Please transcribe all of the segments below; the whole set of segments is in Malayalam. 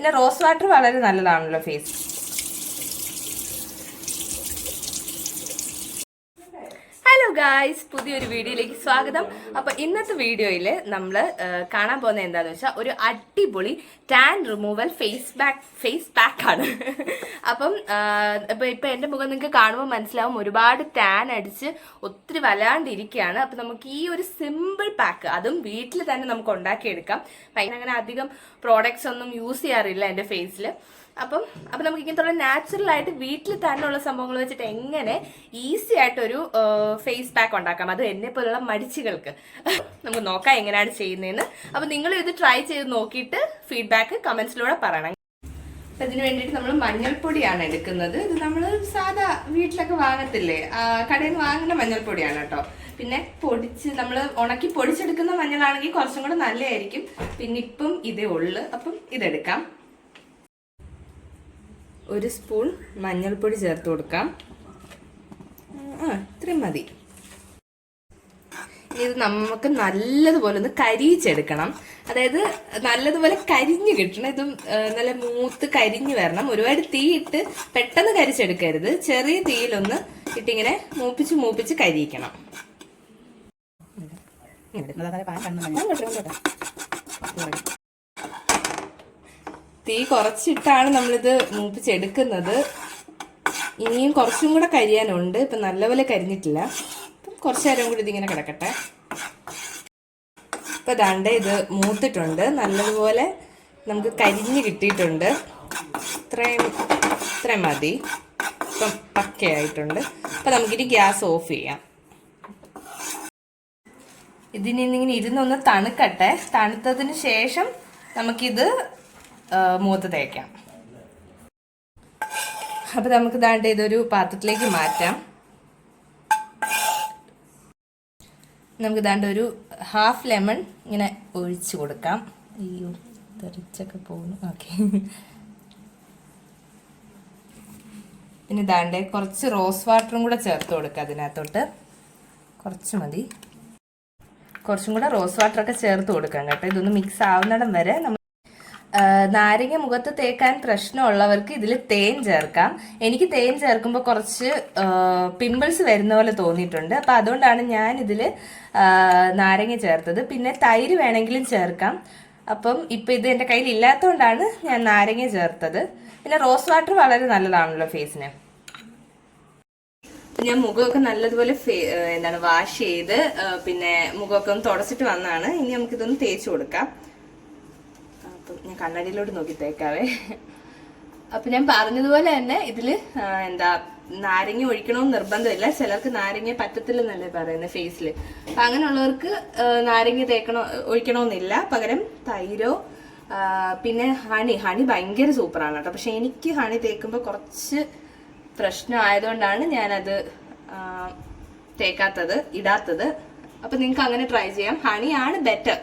പിന്നെ റോസ് വാട്ടർ വളരെ നല്ലതാണല്ലോ ഫേസ് ഗായ്സ് പുതിയൊരു വീഡിയോയിലേക്ക് സ്വാഗതം. അപ്പോൾ ഇന്നത്തെ വീഡിയോയിൽ നമ്മൾ കാണാൻ പോകുന്നത് എന്താണെന്ന് വെച്ചാൽ ഒരു അടിപൊളി tan removal face back face pack ആണ്. അപ്പം ഇപ്പൊ ഇപ്പൊ എന്റെ മുഖം നിങ്ങൾക്ക് കാണുമ്പോൾ മനസ്സിലാവും ഒരുപാട് ടാൻ അടിച്ച് ഒത്തിരി വല്ലാണ്ടിരിക്കുകയാണ്. അപ്പൊ നമുക്ക് ഈ ഒരു സിമ്പിൾ പാക്ക് അതും വീട്ടിൽ തന്നെ നമുക്ക് ഉണ്ടാക്കിയെടുക്കാം. അപ്പം അങ്ങനെ അധികം പ്രോഡക്റ്റ്സ് ഒന്നും യൂസ് ചെയ്യാറില്ല എന്റെ ഫേസിൽ അപ്പം അപ്പം നമുക്ക് ഇങ്ങനത്തെ നാച്ചുറൽ ആയിട്ട് വീട്ടിൽ തന്നെ ഉള്ള സംഭവങ്ങൾ വെച്ചിട്ട് എങ്ങനെ ഈസി ആയിട്ടൊരു ഫേസ് പാക്ക് ഉണ്ടാക്കാം. അത് എന്നെ പോലുള്ള മടിച്ചുകൾക്ക്. നമുക്ക് നോക്കാം എങ്ങനെയാണ് ചെയ്യുന്നതെന്ന് അപ്പം നിങ്ങൾ ഇത് ട്രൈ ചെയ്ത് നോക്കിയിട്ട് ഫീഡ്ബാക്ക് കമൻസിലൂടെ പറയണം. അപ്പം ഇതിന് വേണ്ടിയിട്ട് നമ്മൾ മഞ്ഞൾപ്പൊടിയാണ് എടുക്കുന്നത്. ഇത് നമ്മൾ സാധാ വീട്ടിലൊക്കെ വാങ്ങത്തില്ലേ? കടയിൽ നിന്ന് വാങ്ങുന്ന മഞ്ഞൾപ്പൊടിയാണ് കേട്ടോ. പിന്നെ പൊടിച്ച് നമ്മൾ ഉണക്കി പൊടിച്ചെടുക്കുന്ന മഞ്ഞളാണെങ്കിൽ കുറച്ചും കൂടെ നല്ലതായിരിക്കും. പിന്നെ ഇപ്പം ഇതേ ഉള്ളു. അപ്പം ഇതെടുക്കാം. ഒരു സ്പൂൺ മഞ്ഞൾപ്പൊടി ചേർത്ത് കൊടുക്കാം ആ ഇത്രയും മതി ഇത് നമുക്ക് നല്ലതുപോലെ ഒന്ന് കരിയിച്ചെടുക്കണം അതായത് നല്ലതുപോലെ കരിഞ്ഞു കിട്ടണം ഇതും നല്ല മൂത്ത് കരിഞ്ഞു വരണം ഒരുപാട് തീയിട്ട് പെട്ടെന്ന് കരിച്ചെടുക്കരുത് ചെറിയ തീയിലൊന്ന് ഇട്ടിങ്ങനെ മൂപ്പിച്ച് മൂപ്പിച്ച് കരിയിക്കണം തീ കുറച്ചിട്ടാണ് നമ്മളിത് മൂപ്പിച്ചെടുക്കുന്നത്. ഇനിയും കുറച്ചും കൂടെ കരിയാനുണ്ട്. ഇപ്പം നല്ലപോലെ കരിഞ്ഞിട്ടില്ല. അപ്പം കുറച്ച് നേരം കൂടി ഇതിങ്ങനെ കിടക്കട്ടെ. ഇപ്പം ദണ്ട ഇത് മൂത്തിട്ടുണ്ട്. നല്ലതുപോലെ നമുക്ക് കരിഞ്ഞ് കിട്ടിയിട്ടുണ്ട്. ഇത്രയും ഇത്രയും മതി. ഇപ്പം പക്കയായിട്ടുണ്ട്. അപ്പം നമുക്കിനി ഗ്യാസ് ഓഫ് ചെയ്യാം. ഇതിനിന്നിങ്ങനെ ഇരുന്നൊന്ന് തണുക്കട്ടെ. തണുത്തതിന് ശേഷം നമുക്കിത് മൂത്ത് തേക്കാം. അപ്പൊ നമുക്ക് ദാണ്ട് ഇതൊരു പാത്രത്തിലേക്ക് മാറ്റാം. നമുക്ക് ദാണ്ട് ഒരു ഹാഫ് ലെമൺ ഇങ്ങനെ ഒഴിച്ചു കൊടുക്കാം. അയ്യോ തെറിച്ചൊക്കെ പോകുന്നു. ഓക്കെ. പിന്നെ ദാണ്ട് കുറച്ച് റോസ് വാട്ടറും കൂടെ ചേർത്ത് കൊടുക്കുക അതിനകത്തോട്ട്. കുറച്ച് മതി. കുറച്ചും കൂടെ റോസ് വാട്ടറൊക്കെ ചേർത്ത് കൊടുക്കാം കേട്ടോ. ഇതൊന്ന് മിക്സ് ആവുന്നിടം വരെ നമ്മൾ നാരങ്ങ മുഖത്ത് തേക്കാൻ പ്രശ്നമുള്ളവർക്ക് ഇതിൽ തേൻ ചേർക്കാം. എനിക്ക് തേൻ ചേർക്കുമ്പോൾ കുറച്ച് പിമ്പിൾസ് വരുന്ന പോലെ തോന്നിയിട്ടുണ്ട്. അപ്പം അതുകൊണ്ടാണ് ഞാൻ ഇതിൽ നാരങ്ങ ചേർത്തത്. പിന്നെ തൈര് വേണമെങ്കിലും ചേർക്കാം. അപ്പം ഇപ്പം ഇത് എന്റെ കയ്യിൽ ഇല്ലാത്തതുകൊണ്ടാണ് ഞാൻ നാരങ്ങ ചേർത്തത്. പിന്നെ റോസ് വാട്ടർ വളരെ നല്ലതാണല്ലോ ഫേസിന്. ഞാൻ മുഖമൊക്കെ നല്ലതുപോലെ എന്താണ് വാഷ് ചെയ്ത് പിന്നെ മുഖമൊക്കെ ഒന്ന് തുടച്ചിട്ട് വന്നാണ് ഇനി നമുക്കിതൊന്ന് തേച്ച് കൊടുക്കാം. ഞാൻ കണ്ണടിയിലോട്ട് നോക്കി തേക്കാവേ. അപ്പൊ ഞാൻ പറഞ്ഞതുപോലെ തന്നെ ഇതിൽ എന്താ നാരങ്ങ ഒഴിക്കണമെന്ന് നിർബന്ധമില്ല. ചിലർക്ക് നാരങ്ങ പറ്റത്തില്ലെന്നല്ലേ പറയുന്നത് ഫേസിൽ അപ്പൊ അങ്ങനെയുള്ളവർക്ക് നാരങ്ങ തേക്കണോ ഒഴിക്കണമെന്നില്ല. പകരം തൈരോ പിന്നെ ഹണി. ഹണി ഭയങ്കര സൂപ്പറാണ് കേട്ടോ. പക്ഷെ എനിക്ക് ഹണി തേക്കുമ്പോൾ കുറച്ച് പ്രശ്നം ആയതുകൊണ്ടാണ് ഞാനത് തേക്കാത്തത് ഇടാത്തത്. അപ്പൊ നിങ്ങൾക്ക് അങ്ങനെ ട്രൈ ചെയ്യാം. ഹണിയാണ് ബെറ്റർ.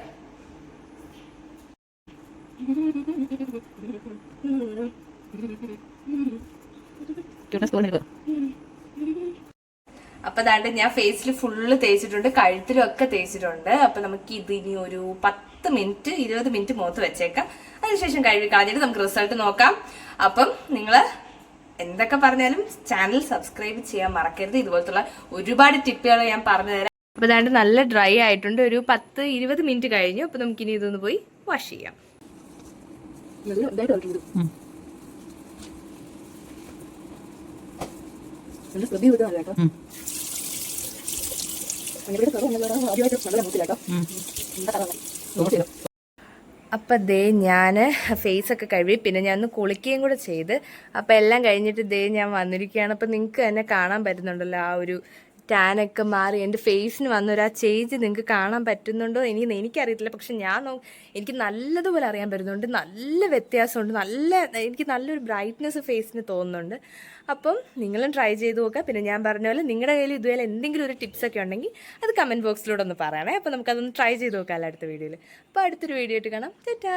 അപ്പൊ അതാണ്ട് ഞാൻ ഫേസിൽ ഫുള്ള് തേച്ചിട്ടുണ്ട് കഴുത്തിലും ഒക്കെ തേച്ചിട്ടുണ്ട്. അപ്പൊ നമുക്ക് ഇത് ഇനി ഒരു പത്ത് മിനിറ്റ് ഇരുപത് മിനിറ്റ് മുഖത്ത് വെച്ചേക്കാം. അതിനുശേഷം കഴുകി കളഞ്ഞിട്ട് നമുക്ക് റിസൾട്ട് നോക്കാം. അപ്പം നിങ്ങൾ എന്തൊക്കെ പറഞ്ഞാലും ചാനൽ സബ്സ്ക്രൈബ് ചെയ്യാൻ മറക്കരുത്. ഇതുപോലത്തുള്ള ഒരുപാട് ടിപ്പുകൾ ഞാൻ പറഞ്ഞു തരാം. അപ്പൊ അതാണ്ട് നല്ല ഡ്രൈ ആയിട്ടുണ്ട്. ഒരു പത്ത് ഇരുപത് മിനിറ്റ് കഴിഞ്ഞു. അപ്പൊ നമുക്കിനി ഇതൊന്ന് പോയി വാഷ് ചെയ്യാം. അപ്പം ദേ ഞാൻ ഒക്കെ കഴുകി പിന്നെ ഞാൻ ഒന്ന് കുളിക്കുകയും കൂടെ ചെയ്ത്. അപ്പം എല്ലാം കഴിഞ്ഞിട്ട് ദേ ഞാൻ വന്നിരിക്കുകയാണ്. അപ്പം നിങ്ങൾക്ക് തന്നെ കാണാൻ പറ്റുന്നുണ്ടല്ലോ ആ ഒരു ടാനൊക്കെ മാറി. എന്റെ ഫേസിന് വന്നൊരു ആ ചേഞ്ച് നിങ്ങൾക്ക് കാണാൻ പറ്റുന്നുണ്ടോ എനിക്ക് എനിക്കറിയത്തില്ല. പക്ഷെ ഞാൻ നോ എനിക്ക് നല്ലതുപോലെ അറിയാൻ പറ്റുന്നുണ്ട്. നല്ല വ്യത്യാസമുണ്ട്. നല്ല എനിക്ക് നല്ലൊരു ബ്രൈറ്റ്നെസ് ഫേസിന് തോന്നുന്നുണ്ട്. അപ്പം നിങ്ങളും ട്രൈ ചെയ്ത് നോക്കുക. പിന്നെ ഞാൻ പറഞ്ഞ പോലെ നിങ്ങളുടെ കയ്യിൽ ഇതുപോലെ എന്തെങ്കിലും ഒരു ടിപ്സൊക്കെ ഉണ്ടെങ്കിൽ അത് കമന്റ് ബോക്സിലൂടെ ഒന്ന് പറയണേ. അപ്പോൾ നമുക്കതൊന്ന് ട്രൈ ചെയ്ത് നോക്കാം അടുത്ത വീഡിയോയിൽ അപ്പോൾ അടുത്തൊരു വീഡിയോ ആയിട്ട് കാണാം. ചേട്ടാ